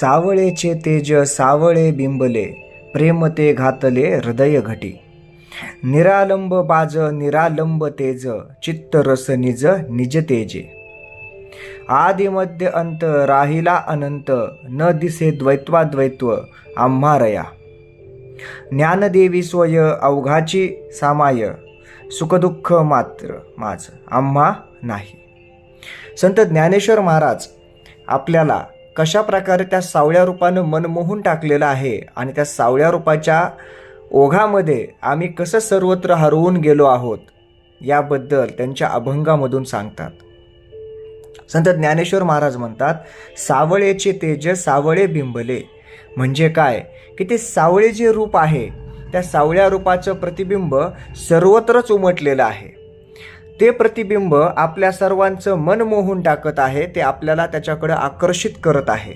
सावळेचे तेज सावळे बिंबले प्रेम ते घातले हृदय घटी. निरालंब बाज निरालंब तेज चित्त रस निज निज तेजे. आदिमध्य अंत राहिला अनंत न दिसे द्वैत्वाद्वैत्व आम्हारया. ज्ञानदेवी स्वय अवघाची सामाय सुखदुःख मात्र माझ आम्हा नाही. संत ज्ञानेश्वर महाराज आपल्याला कशा प्रकारे त्या सावळ्या रूपानं मन मोहून टाकलेलं आहे आणि त्या सावळ्या रूपाच्या ओघामध्ये आम्ही कसं सर्वत्र हरवून गेलो आहोत याबद्दल त्यांच्या अभंगामधून सांगतात. संत ज्ञानेश्वर महाराज म्हणतात सावळेचे तेज सावळे बिंबले. म्हणजे काय? की ते सावळे जे रूप आहे त्या सावळ्या रूपाचं प्रतिबिंब सर्वत्रच उमटलेलं आहे. ते प्रतिबिंब आपल्या सर्वांचं मन मोहून टाकत आहे ते आपल्याला त्याच्याकडे आकर्षित करत आहे.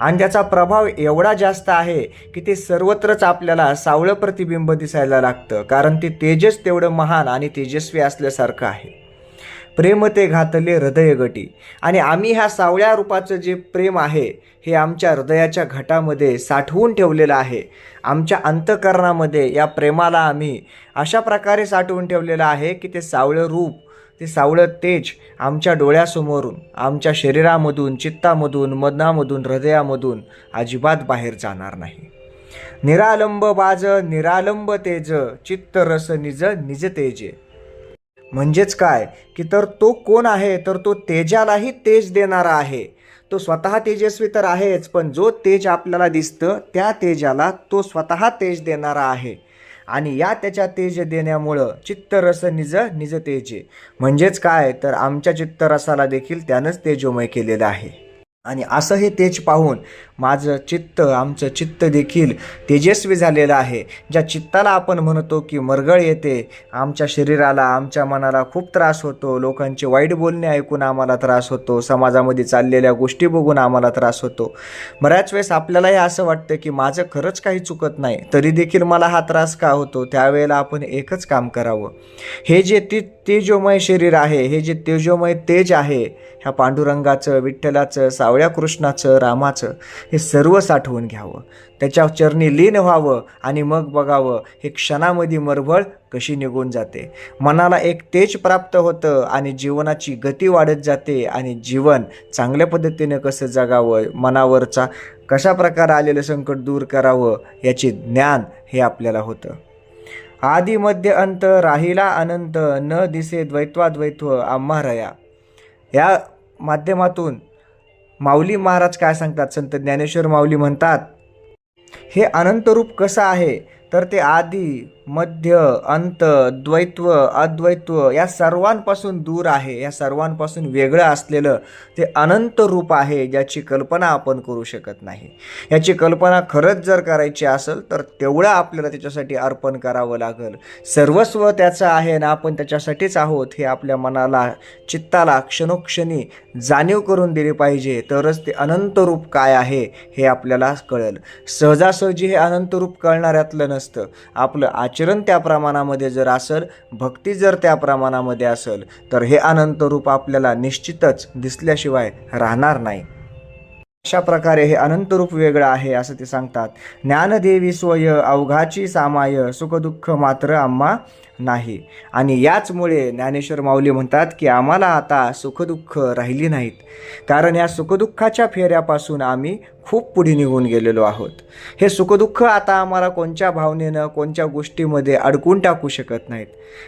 आणि त्याचा प्रभाव एवढा जास्त आहे की ते सर्वत्रच आपल्याला सावळं प्रतिबिंब दिसायला लागतं कारण ते तेजस तेवढं महान आणि तेजस्वी असल्यासारखं आहे. प्रेम ते घातले हृदय गटी. आणि आम्ही ह्या सावळ्या रूपाचं जे प्रेम आहे हे आमच्या हृदयाच्या घटामध्ये साठवून ठेवलेलं आहे. आमच्या अंतकरणामध्ये या प्रेमाला आम्ही अशा प्रकारे साठवून ठेवलेलं आहे की ते सावळं रूप ते सावळं तेज आमच्या डोळ्यासमोरून आमच्या शरीरामधून चित्तामधून मनामधून हृदयामधून अजिबात बाहेर जाणार नाही. निरालंब बाज निरालंब तेज चित्त रस निज निज तेजे. म्हणजेच काय? की तर तो कोण आहे? तर तो तेजालाही तेज देणारा आहे. तो स्वतः तेजस्वी तर आहेच पण जो तेज आपल्याला दिसतं त्या तेजाला तो स्वतः तेज देणारा आहे. आणि या त्याच्या तेज देण्यामुळं चित्तरस निज निज तेजे. म्हणजेच काय? तर आमच्या चित्तरसाला देखील त्यानंच तेजोमय केलेलं आहे. आणि असं हे तेज पाहून माझं चित्त आमचं चित्त देखील तेजस्वी झालेलं आहे. ज्या चित्ताला आपण म्हणतो की मरगळ येते आमच्या शरीराला आमच्या मनाला खूप त्रास होतो लोकांचे वाईट बोलणे ऐकून आम्हाला त्रास होतो समाजामध्ये चाललेल्या गोष्टी बघून आम्हाला त्रास होतो. बऱ्याच वेळेस आपल्यालाही असं वाटतं की माझं खरंच काही चुकत नाही तरी देखील मला हा त्रास का होतो? त्यावेळेला आपण एकच काम करावं. हे जे ती तेजोमय शरीर आहे. हे जे तेजोमय तेज आहे ह्या पांडुरंगाचं विठ्ठलाचं सावळ्या कृष्णाचं रामाचं हे सर्व साठवून घ्यावं. त्याच्या चरणी लीन व्हावं आणि मग बघावं हे क्षणामध्ये मरभळ कशी निघून जाते. मनाला एक तेज प्राप्त होतं आणि जीवनाची गती वाढत जाते आणि जीवन चांगल्या पद्धतीने कसं जगावं मनावरचा कशा प्रकारे आलेलं संकट दूर करावं याचे ज्ञान हे आपल्याला होतं. आदि मध्य अंत राहिला अनंत न दिसे द्वैत्वाद्वैत्व आम्हा रया. या माध्यमातून माऊली महाराज काय सांगतात? संत ज्ञानेश्वर माऊली म्हणतात हे अनंतरूप कसं आहे? तर ते आदी मध्य अंत द्वैत्व अद्वैत्व या सर्वांपासून दूर आहे या सर्वांपासून वेगळं असलेलं ते अनंत रूप आहे ज्याची कल्पना आपण करू शकत नाही. याची कल्पना खरंच जर करायची असेल तर तेवढं आपल्याला त्याच्यासाठी अर्पण करावं लागेल. सर्वस्व त्याचं आहे ना आपण त्याच्यासाठीच आहोत हे आपल्या मनाला चित्ताला क्षणोक्षणी जाणीव करून दिली पाहिजे तरच ते अनंत रूप काय आहे हे आपल्याला कळेल. सहजासहजी हे अनंत रूप कळणाऱ्यातलं नसतं. आपलं आचरण त्या प्रमाणामध्ये जर असेल भक्ती जर त्या प्रमाणामध्ये असेल तर हे अनंत रूप आपल्याला निश्चितच दिसल्याशिवाय राहणार नाही. अशा प्रकारे हे अनंत रूप वेगळं आहे असं ते सांगतात. ज्ञानदेवी स्वय अवघाची सामाय सुखदुःख मात्र आम्हा नाही. आणि याचमुळे ज्ञानेश्वर माऊली म्हणतात की आम्हाला आता सुखदुःख राहिली नाहीत. कारण या सुखदुःखाच्या फेऱ्यापासून आम्ही खूप पुढे निघून गेलेलो आहोत. हे सुखदुःख आता आम्हाला कोणत्या भावनेनं कोणत्या गोष्टीमध्ये अडकून टाकू शकत नाहीत.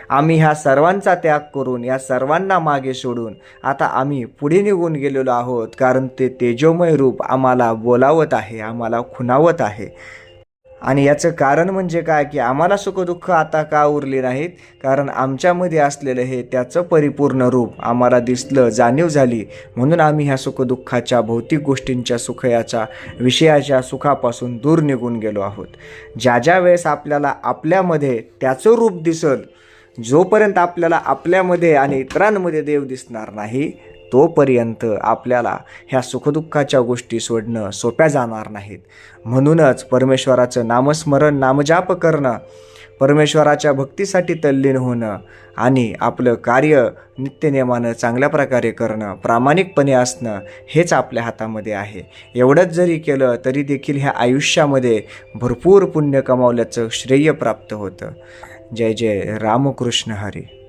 आम्ही ह्या सर्वांचा त्याग करून या सर्वांना मागे सोडून आता आम्ही पुढे निघून गेलेलो आहोत. कारण ते तेजोमय रूप आम्हाला बोलावत आहे आम्हाला खुणावत आहे. आणि याचं कारण म्हणजे काय की आम्हाला सुखदुःख आता का उरले नाहीत? कारण आमच्यामध्ये असलेलं हे त्याचं परिपूर्ण रूप आम्हाला दिसलं जाणीव झाली. म्हणून आम्ही ह्या सुखदुःखाच्या भौतिक गोष्टींच्या सुखयाच्या विषयाच्या सुखापासून दूर निघून गेलो आहोत. ज्या ज्या वेळेस आपल्याला आपल्यामध्ये त्याचं रूप दिसल जोपर्यंत आपल्याला आपल्यामध्ये आणि इतरांमध्ये देव दिसणार नाही तोपर्यंत आपल्याला ह्या सुखदुःखाच्या गोष्टी सोडणं सोप्या जाणार नाहीत. म्हणूनच परमेश्वराचं नामस्मरण नामजाप करणं परमेश्वराच्या भक्तीसाठी तल्लीन होणं आणि आपलं कार्य नित्यनियमानं चांगल्या प्रकारे करणं प्रामाणिकपणे असणं हेच आपल्या हातामध्ये आहे. एवढंच जरी केलं तरी देखील ह्या आयुष्यामध्ये भरपूर पुण्य कमावल्याचं श्रेय प्राप्त होतं. जय जय. रामकृष्ण हरी.